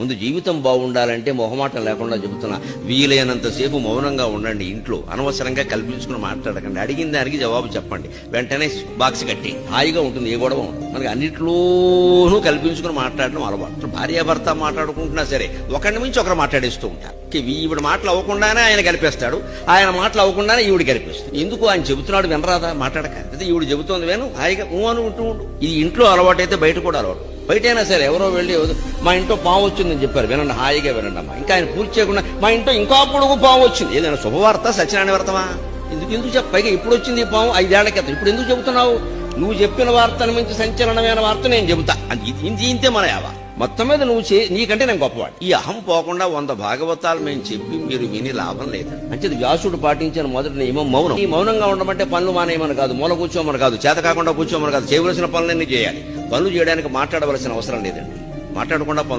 ముందు జీవితం బాగుండాలంటే మొహమాటం లేకుండా చెబుతున్నా. వీలైనంతసేపు మౌనంగా ఉండండి ఇంట్లో. అనవసరంగా కల్పించుకుని మాట్లాడకండి. అడిగిన దానికి జవాబు చెప్పండి. వెంటనే బాక్స్ కట్టి. హాయిగా ఉంటుంది ఏ గొడవ మనకి అన్నిట్లోనూ కల్పించుకుని మాట్లాడడం అలవాటు. భార్యాభర్త మాట్లాడుకుంటున్నా సరే ఒకరిని మించి ఒకరు మాట్లాడేస్తూ ఉంటారు. ఈవిడ మాటలు అవ్వకుండానే ఆయన కలిపేస్తాడు. ఆయన మాటలు అవ్వకుండానే ఈవిడ కలిపేస్తాడు ఎందుకు ఆయన చెబుతున్నాడు వినరాదా? మాట్లాడక. అయితే ఈవిడ చెబుతోంది వేను హాయిగా. ఊ అనుకుంటూ ఉండు. ఇది ఇంట్లో అలవాటు అయితే బయట కూడా అలవాటు. బయటైనా సరే ఎవరో వెళ్ళి మా ఇంట్లో పాము వచ్చిందని చెప్పారు. వినండి హాయిగా వినండి అమ్మా. ఇంకా ఆయన పూర్తి చేయకుండా మా ఇంట్లో ఇంకా పొడుగు పాము వచ్చింది. ఏదైనా శుభవార్త సత్యనారాయణ వ్రతమా ఎందుకు ఎందుకు చెప్ప పైగా ఇప్పుడు వచ్చింది ఈ పాము ఐదేళ్ళ క్రితం. ఇప్పుడు ఎందుకు చెబుతున్నావు? నువ్వు చెప్పిన వార్తను మించి సంచలనమైన వార్త నేను చెబుతా. అది ఇది- ఇది ఇంతే మన యావా. మొత్తం మీద నువ్వు చే నీకంటే నేను గొప్పవాడు ఈ అహం పోకుండా వంద భాగవతాలు మేము చెప్పి మీరు విని లాభం లేదు. అంటే వ్యాసుడు పాటించిన మొదటి నియమం మౌనం. ఈ మౌనంగా ఉండమంటే పనులు మానేయమని కాదు మూల కూర్చోమని కాదు చేత కాకుండా కూర్చోమని కాదు చేయవలసిన పనులన్నీ చేయాలి. పనులు చేయడానికి మాట్లాడవలసిన అవసరం లేదండి. మాట్లాడకుండా పనులు